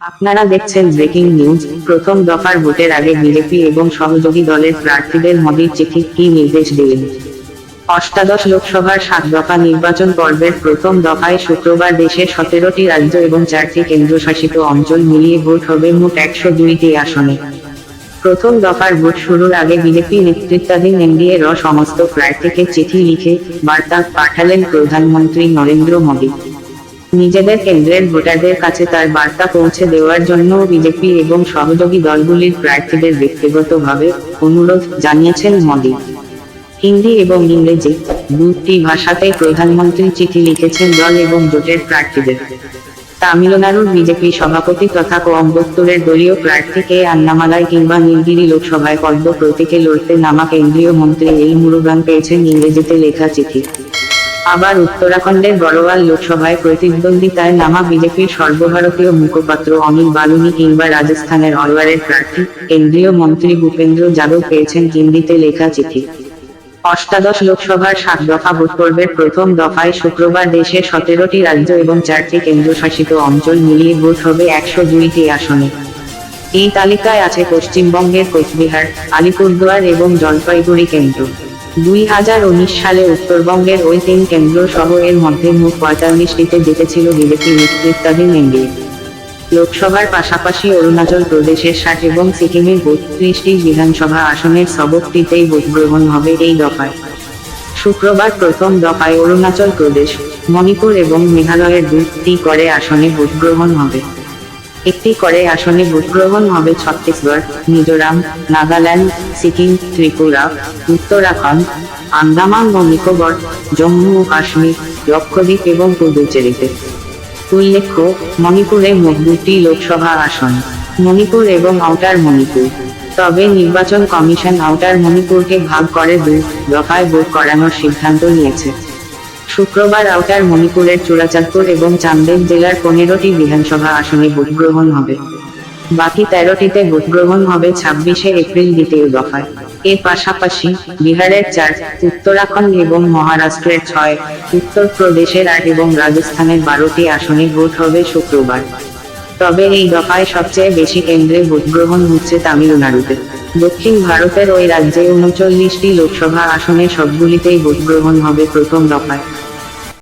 আপনারা দেখছেন breaking news, প্রথম দফার ভোটের আগে বিজেপি এবং সহযোগী দলের প্রার্থীদের মোদীর চিঠি কি নির্দেশ দিলেন? অষ্টাদশ লোকসভার সাত দফা নির্বাচন পর্বের প্রথম দফায় শুক্রবার দেশের সতেরোটি রাজ্য এবং চারটি কেন্দ্রশাসিত অঞ্চল মিলিয়ে ভোট হবে মোট একশো দুইটি আসনে। প্রথম দফার ভোট শুরুর আগে বিজেপি নেতৃত্বাধীন এনডিএ র সমস্ত প্রার্থীকে চিঠি লিখে বার্তা পাঠালেন প্রধানমন্ত্রী নরেন্দ্র মোদী। নিজেদের কেন্দ্রের ভোটারদের কাছে তার বার্তা পৌঁছে দেওয়ার জন্য বিজেপি এবং সহযোগী দলগুলির প্রার্থীদের ব্যক্তিগতভাবে অনুরোধ জানিয়েছেন মোদী। হিন্দি এবং ইংরেজি দুটি ভাষাতেই প্রধানমন্ত্রী চিঠি লিখেছেন দল এবং জোটের প্রার্থীদের। তামিলনাড়ুর বিজেপি সভাপতি তথা কোয়ম্বত্তুরের দলীয় প্রার্থী কে আন্নামালাই কিংবা নীলগিরি লোকসভায় পদ্ম প্রতীকে লড়তে নামা কেন্দ্রীয় মন্ত্রী এল মুরুগান পেয়েছেন ইংরেজিতে লেখা চিঠি। আবার উত্তরাখণ্ডের বড়ওয়াল লোকসভায় প্রতিদ্বন্দ্বিতায় নামা বিজেপির সর্বভারতীয় মুখপাত্র অনিল বালুনি কিংবা রাজস্থানের অলওয়ারের প্রার্থী কেন্দ্রীয় মন্ত্রী ভূপেন্দ্র যাদব পেয়েছেন হিন্দিতে লেখা চিঠি। অষ্টাদশ লোকসভার সাত দফা ভোট পর্বের প্রথম দফায় শুক্রবার দেশের সতেরোটি রাজ্য এবং চারটি কেন্দ্রশাসিত অঞ্চল মিলিয়ে ভোট হবে একশো দুইটি আসনে। এই তালিকায় আছে পশ্চিমবঙ্গের কোচবিহার, আলিপুরদুয়ার এবং জলপাইগুড়ি কেন্দ্র। দুই হাজার উনিশ সালে উত্তরবঙ্গের ওই তিন কেন্দ্র সহ এর মধ্যে মোট পঁয়তাল্লিশটিতে জিতেছিল বিজেপি নেতৃত্বাধীন এনডিএ। লোকসভার পাশাপাশি অরুণাচল প্রদেশের ষাট এবং সিকিমের বত্রিশটি বিধানসভা আসনের সবকটিতেই ভোট গ্রহণ হবে এই দফায়। শুক্রবার প্রথম দফায় অরুণাচল প্রদেশ, মণিপুর এবং মেঘালয়ের দুটি করে আসনে ভোট গ্রহণ হবে। একটি করে আসনে ভোট গ্রহণ হবে ছত্তিশগড়, মিজোরাম, নাগাল্যান্ড, সিকিম, ত্রিপুরা, উত্তরাখণ্ড, আন্দামান ও নিকোবর, জম্মু ও কাশ্মীর, লক্ষদ্বীপ এবং পুদুচেরিতে উল্লেখ্য, মণিপুরে মোট দুটি লোকসভা আসন, মণিপুর এবং আউটার মণিপুর। তবে নির্বাচন কমিশন আউটার মণিপুরকে ভাগ করে দুই দফায় ভোট করানোর সিদ্ধান্ত নিয়েছে। শুক্রবার আওতার মণিপুরের চূড়াচাঁদপুর এবং চান্দেল জেলার পনেরোটি বিধানসভা আসনে ভোট গ্রহণ হবে। বাকি তেরোটিতে ভোট গ্রহণ হবে ছাব্বিশে এপ্রিল দ্বিতীয় দফায়। এর পাশাপাশি বিহারের চার, উত্তরাখণ্ড এবং মহারাষ্ট্রের ছয়, উত্তরপ্রদেশের আট এবং রাজস্থানের বারোটি আসনে ভোট হবে শুক্রবার। তবে এই দফায় সবচেয়ে বেশি কেন্দ্রে ভোট গ্রহণ হচ্ছে তামিলনাড়ুতে। দক্ষিণ ভারতের ওই রাজ্যে উনচল্লিশটি লোকসভা আসনে সবগুলিতেই ভোট গ্রহণ হবে প্রথম দফায়।